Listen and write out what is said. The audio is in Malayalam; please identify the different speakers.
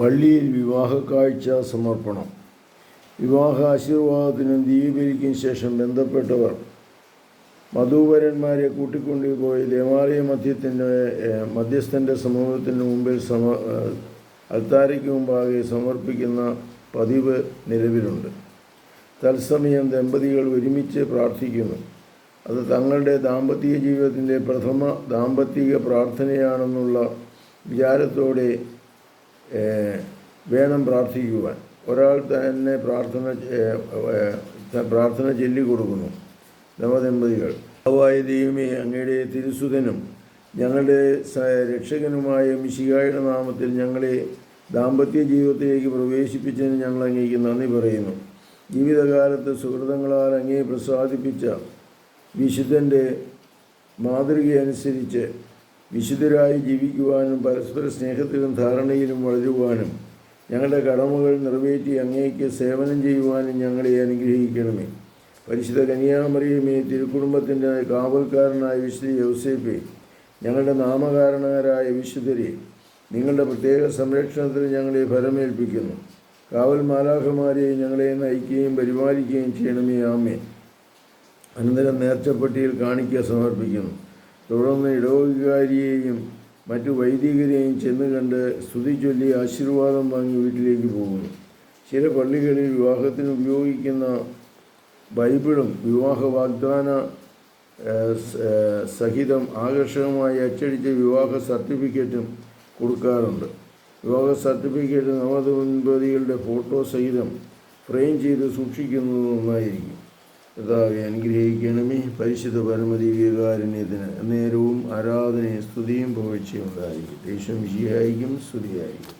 Speaker 1: പള്ളിയിൽ വിവാഹ കാഴ്ച സമർപ്പണം. വിവാഹ ആശീർവാദത്തിനും ദീപീകരിക്കും ശേഷം ബന്ധപ്പെട്ടവർ. മധുവരന്മാരെ കൂട്ടിക്കൊണ്ടുപോയി ദേവാലയ മധ്യത്തിന്റെ മധ്യസ്ഥന്റെ സമൂഹത്തിന് മുമ്പിൽ സമ അൽത്താരയ്ക്ക് മുമ്പാകെ സമർപ്പിക്കുന്ന പതിവ് നിലവിലുണ്ട്. തത്സമയം ദമ്പതികൾ ഒരുമിച്ച് പ്രാർത്ഥിക്കുന്നു. അത് തങ്ങളുടെ ദാമ്പത്യ ജീവിതത്തിന്റെ പ്രഥമ ദാമ്പത്തിക പ്രാർത്ഥനയാണെന്നുള്ള വിചാരത്തോടെ വേണം പ്രാർത്ഥിക്കുവാൻ. ഒരാൾ തന്നെ പ്രാർത്ഥന പ്രാർത്ഥന ചൊല്ലി പ്രാർത്ഥന ചൊല്ലിക്കൊടുക്കുന്നു നവദമ്പതികൾ. ഹവായ ദൈവമേ അങ്ങയുടെ തിരുസുതനും ഞങ്ങളുടെ രക്ഷകനുമായ മിശികായുടെ നാമത്തിൽ ഞങ്ങളെ ദാമ്പത്യ ജീവിതത്തിലേക്ക് പ്രവേശിപ്പിച്ചതിന് ഞങ്ങൾ അങ്ങേക്ക് നന്ദി പറയുന്നു. ജീവിതകാലത്ത് സുഹൃതങ്ങളാൽ അങ്ങേ പ്രസാദിപ്പിച്ച വിശുദ്ധന്റെ മാതൃകയനുസരിച്ച് വിശുദ്ധരായി ജീവിക്കുവാനും പരസ്പര സ്നേഹത്തിലും ധാരണയിലും വളരുവാനും ഞങ്ങളുടെ കടമകൾ നിറവേറ്റി അങ്ങേക്ക് സേവനം ചെയ്യുവാനും ഞങ്ങളെ അനുഗ്രഹിക്കണമേ. പരിശുദ്ധ കന്യാമറിയമേ തിരുക്കുടുംബത്തിന്റെ കാവൽക്കാരനായ വിശുദ്ധ യൗസേപ്പെ ഞങ്ങളുടെ നാമകാരണകരായ വിശുദ്ധരെ നിങ്ങളുടെ പ്രത്യേക സംരക്ഷണത്തിൽ ഞങ്ങളെ ഫലമേൽപ്പിക്കുന്നു കാവൽ മാലാഖമാരെ ഞങ്ങളെ നയിക്കുകയും പരിപാലിക്കുകയും ചെയ്യണമേ ആമേ അനന്തരം നേർച്ചപ്പെട്ടിയിൽ കാണിക്കുക സമർപ്പിക്കുന്നു. തുടർന്ന് ഇടവകാരിയെയും മറ്റു വൈദികരെയും ചെന്ന് കണ്ട് സ്തുതി ചൊല്ലി ആശീർവാദം വാങ്ങി വീട്ടിലേക്ക് പോകുന്നു. ചില പള്ളികളിൽ വിവാഹത്തിന് ഉപയോഗിക്കുന്ന ബൈബിളും വിവാഹ വാഗ്ദാന സഹിതം ആകർഷകമായി അച്ചടിച്ച വിവാഹ സർട്ടിഫിക്കറ്റും കൊടുക്കാറുണ്ട്. വിവാഹ സർട്ടിഫിക്കറ്റ് നവദമ്പതികളുടെ ഫോട്ടോ സഹിതം ഫ്രെയിം ചെയ്ത് സൂക്ഷിക്കുന്നത് നന്നായിരിക്കും. കർത്താവെ അനുഗ്രഹിക്കണമേ. പരിശുദ്ധ പരമദിവ്യകാരുണ്യത്തിന് നേരവും ആരാധനയും സ്തുതിയും പുകഴ്ചയും ഉണ്ടായിരിക്കും ദേശം വിജയായിരിക്കും സ്തുതിയായിരിക്കും